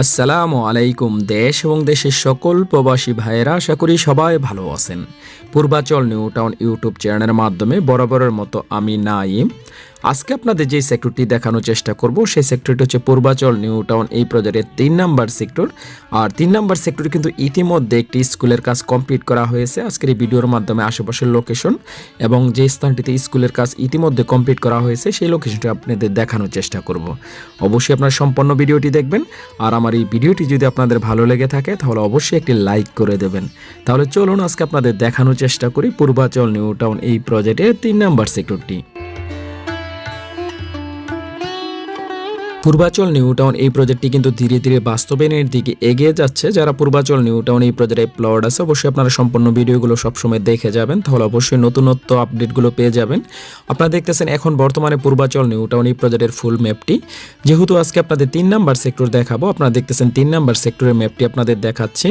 আসসালামু আলাইকুম, দেশ এবং দেশের সকল প্রবাসী ভাইয়েরা, আশা করি সবাই ভালো আছেন। পূর্বাচল নিউ টাউন ইউটিউব চ্যানেলের মাধ্যমে বরাবরের মতো আমি নাইম। আজকে আপনাদের যে সেক্টরটি দেখানোর চেষ্টা করব, সেই সেক্টরটি হচ্ছে পূর্বাচল নিউ টাউন এই প্রজেক্টের তিন নাম্বার সেক্টর আর তিন নাম্বার সেক্টরে কিন্তু ইতিমধ্যে একটি স্কুলের কাজ কমপ্লিট করা হয়েছে। আজকের এই ভিডিওর মাধ্যমে আশেপাশের লোকেশন এবং যে স্থানটিতে স্কুলের কাজ ইতিমধ্যে কমপ্লিট করা হয়েছে, সেই লোকেশনটি আপনাদের দেখানোর চেষ্টা করব। অবশ্যই আপনার সম্পূর্ণ ভিডিওটি দেখবেন। আর আমার এই ভিডিওটি যদি আপনাদের ভালো লেগে থাকে, তাহলে অবশ্যই একটি লাইক করে দেবেন। তাহলে চলুন আজকে আপনাদের দেখানোর চেষ্টা করি পূর্বাচল নিউ টাউন এই প্রজেক্টের তিন নাম্বার সেক্টরটি পূর্বাচল নিউ টাউন এই প্রজেক্টটি কিন্তু ধীরে ধীরে বাস্তবায়নের দিকে এগিয়ে যাচ্ছে। যারা পূর্বাচল নিউ টাউন এই প্রজেক্টে প্লট আছে, অবশ্যই আপনারা সম্পূর্ণ ভিডিওগুলো সবসময় দেখে যাবেন। তাহলে অবশ্যই নতুনত্ব আপডেটগুলো পেয়ে যাবেন। আপনারা দেখতেছেন এখন বর্তমানে পূর্বাচল নিউ টাউন এই প্রজেক্টের ফুল ম্যাপটি যেহেতু আজকে আপনাদের তিন নাম্বার সেক্টর দেখাবো, আপনারা দেখতেছেন তিন নাম্বার সেক্টরের ম্যাপটি আপনাদের দেখাচ্ছি।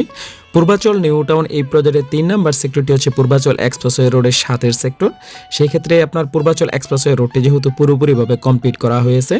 পূর্বাচল নিউ টাউন এই প্রজেক্টের তিন নাম্বার সেক্টরটি হচ্ছে পূর্বাচল এক্সপ্রেসওয়ে রোডের সাতের সেক্টর সেই ক্ষেত্রে আপনার পূর্বাচল এক্সপ্রেসওয়ে রোডটি যেহেতু পুরোপুরিভাবে কমপ্লিট করা হয়েছে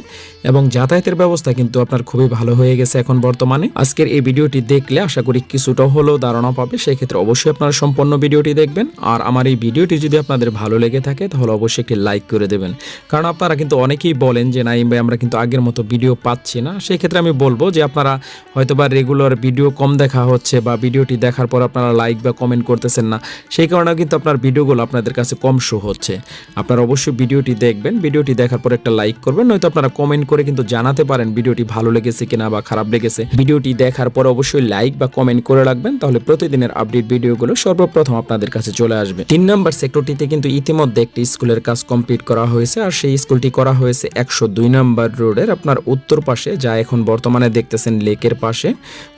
এবং যাতায়াতের ব্যবস্থা কিন্তু আপনার খুবই ভালো হয়ে গেছে এখন বর্তমানে। আজকের এই ভিডিওটি দেখলে আশা করি কিছুটা হলেও ধারণা পাবে সেই ক্ষেত্রে অবশ্যই আপনারা সম্পূর্ণ ভিডিওটি দেখবেন। আর আমার এই ভিডিওটি যদি আপনাদের ভালো লেগে থাকে, তাহলে অবশ্যই একটি লাইক করে দেবেন। কারণ আপনারা কিন্তু অনেকেই বলেন যে নাইম ভাই আমরা কিন্তু আগের মতো ভিডিও পাচ্ছি না। সেই ক্ষেত্রে আমি বলব যে, আপনারা হয়তোবা রেগুলার ভিডিও কম দেখা হচ্ছে বা ভিডিওটি দেখার পর আপনারা লাইক বা কমেন্ট করতেছেন না, সেই কারণে কিন্তু আপনার ভিডিওগুলো আপনাদের কাছে কম শো হচ্ছে। আপনারা অবশ্যই ভিডিওটি দেখবেন, ভিডিওটি দেখার পর একটা লাইক করবেন, নয়তো আপনারা কমেন্ট করে কিন্তু জানাতে পারেন ভিডিওটি ভালো লেগেছে কিনা বা খারাপ লেগেছে। ভিডিওটি দেখার পর অবশ্যই লাইক বা কমেন্ট করে রাখবেন, তাহলে প্রতিদিনের আপডেট ভিডিওগুলো সর্বপ্রথম আপনাদের কাছে চলে আসবে। তিন নম্বর সেক্টরটিতে কিন্তু ইতিমধ্যে একটি স্কুলের কাজ কমপ্লিট করা হয়েছে, আর সেই স্কুলটি করা হয়েছে একশো দুই নম্বর রোডের আপনার উত্তর পাশে, যা এখন বর্তমানে দেখতেছেন লেকের পাশে।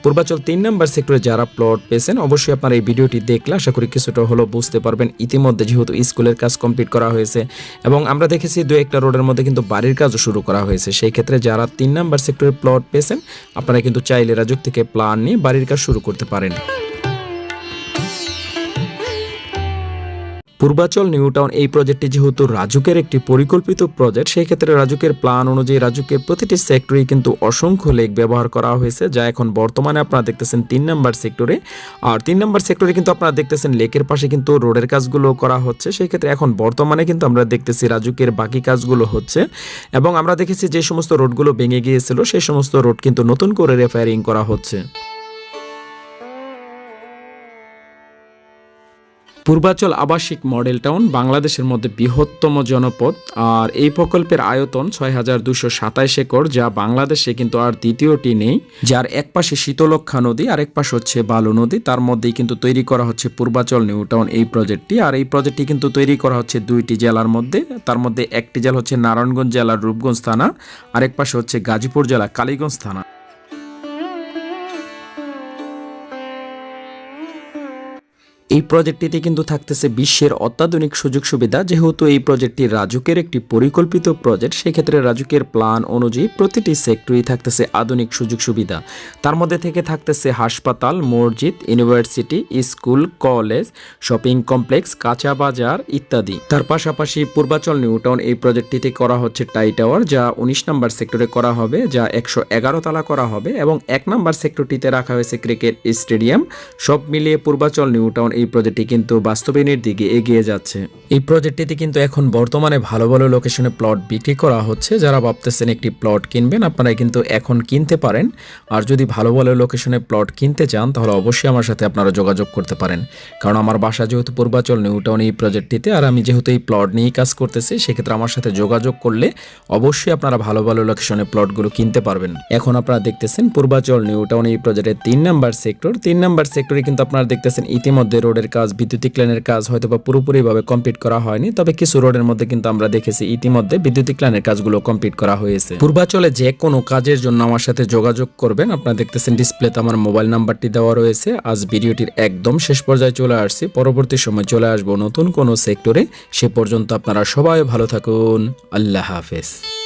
পূর্বাচল তিন নম্বর সেক্টরে যারা প্লট পেয়েছেন। অবশ্যই আপনার এই ভিডিওটি দেখলে আশা করি কিছুটা হলো বুঝতে পারবেন। ইতিমধ্যে যেহেতু স্কুলের কাজ কমপ্লিট করা হয়েছে এবং আমরা দেখেছি দু একটা রোডের মধ্যে কিন্তু বাড়ির কাজও শুরু করা হয়েছে। সেই ক্ষেত্রে যারা তিন নাম্বার সেক্টরের প্লট পেয়েছেন, আপনারা কিন্তু চাইলে রাজুক থেকে প্ল্যান নিয়ে বাড়ির কাজ শুরু করতে পারেন। পূর্বাচল নিউ টাউন এই প্রজেক্টটি যেহেতু রাজুকের একটি পরিকল্পিত প্রজেক্ট সেই ক্ষেত্রে রাজুকের প্ল্যান অনুযায়ী রাজুকের প্রতিটি সেক্টরেই কিন্তু অসংখ্য লেক ব্যবহার করা হয়েছে, যা এখন বর্তমানে আপনারা দেখতেছেন তিন নাম্বার সেক্টরে। আর তিন নাম্বার সেক্টরে কিন্তু আপনারা দেখতেছেন লেকের পাশে কিন্তু রোডের কাজগুলো করা হচ্ছে সেই ক্ষেত্রে এখন বর্তমানে কিন্তু আমরা দেখতেছি রাজুকের বাকি কাজগুলো হচ্ছে। এবং আমরা দেখেছি যে সমস্ত রোডগুলো ভেঙে গিয়েছিল, সেই সমস্ত রোড কিন্তু নতুন করে রেফায়ারিং করা হচ্ছে। পূর্বাচল আবাসিক মডেল টাউন বাংলাদেশের মধ্যে বৃহত্তম জনপদ আর এই প্রকল্পের আয়তন ছয় হাজার দুশো একর, যা বাংলাদেশে কিন্তু আর দ্বিতীয়টি নেই। যার এক পাশে শীতলক্ষা নদী আর এক পাশে হচ্ছে বালু নদী। তার মধ্যেই কিন্তু তৈরি করা হচ্ছে পূর্বাচল নিউ টাউন এই প্রজেক্টটি। আর এই প্রজেক্টটি কিন্তু তৈরি করা হচ্ছে দুইটি জেলার মধ্যে। তার মধ্যে একটি জেলা হচ্ছে নারায়ণগঞ্জ জেলার রূপগঞ্জ থানা, আরেক পাশে হচ্ছে গাজীপুর জেলা কালীগঞ্জ থানা। এই প্রজেক্টটিতে কিন্তু থাকতেছে বিশ্বের অত্যাধুনিক সুযোগ সুবিধা। যেহেতু এই প্রজেক্টটি রাজুকের একটি পরিকল্পিত প্রজেক্ট, সেক্ষেত্রে রাজুকের প্ল্যান অনুযায়ী প্রতিটি সেক্টরেই থাকতেছে আধুনিক সুযোগ সুবিধা। তার মধ্যে থেকে থাকতেছে হাসপাতাল, মসজিদ, university, school, college, shopping complex, কাঁচা বাজার ইত্যাদি। তার পাশাপাশি পূর্বাচল নিউ টাউন এই প্রজেক্টটিতে করা হচ্ছে টাই টাওয়ার, যা উনিশ নম্বর সেক্টরে করা হবে, যা একশো এগারো তলা করা হবে এবং এক নম্বর সেক্টরটিতে রাখা হয়েছে ক্রিকেট স্টেডিয়াম। সব মিলিয়ে পূর্বাচল নিউ টাউন এই প্রজেক্টটি কিন্তু বাস্তবায়নের দিকে এগিয়ে যাচ্ছে। এই প্রজেক্টটিতে কিন্তু এখন বর্তমানে ভালো ভালো লোকেশনে প্লট বিক্রি করা হচ্ছে। যারা ভাবতেছেন একটি প্লট কিনবেন আপনারা কিন্তু এখন কিনতে পারেন। আর যদি ভালো ভালো লোকেশনে প্লট কিনতে চান, তাহলে অবশ্যই আমার সাথে আপনারা যোগাযোগ করতে পারেন। কারণ আমার বাসা যেহেতু পূর্বাচল নিউ টাউন এই প্রজেক্টটিতে, আর আমি যেহেতু এই প্লট নিয়েই কাজ করতেছি, সেক্ষেত্রে আমার সাথে যোগাযোগ করলে অবশ্যই আপনারা ভালো ভালো লোকেশনে প্লটগুলো কিনতে পারবেন। এখন আপনারা দেখতেছেন পূর্বাচল নিউ টাউন এই প্রজেক্টের তিন নাম্বার সেক্টর তিন নাম্বার সেক্টরে কিন্তু আপনারা দেখতেছেন ইতিমধ্যে রোডের কাজ, বিদ্যুতিক লাইনের কাজ হয়তো বা পুরোপুরিভাবে কমপ্লিট করা হয়নি, তবে কিছু রোডের মধ্যে কিন্তু আমরা দেখেছি ইতিমধ্যে বিদ্যুতিক লাইনের কাজগুলো কমপ্লিট করা হয়েছে। পূর্বাচলে যে কোনো কাজের জন্য আমার সাথে যোগাযোগ করবেন, আপনারা দেখতেছেন ডিসপ্লেতে আমার মোবাইল নাম্বারটি দেওয়া রয়েছে। আজ ভিডিওটির একদম শেষ পর্যায়ে চলে আসছি, পরবর্তী সময় চলে আসব নতুন কোনো সেক্টরে সে পর্যন্ত আপনারা সবাই ভালো থাকুন, আল্লাহ হাফেজ।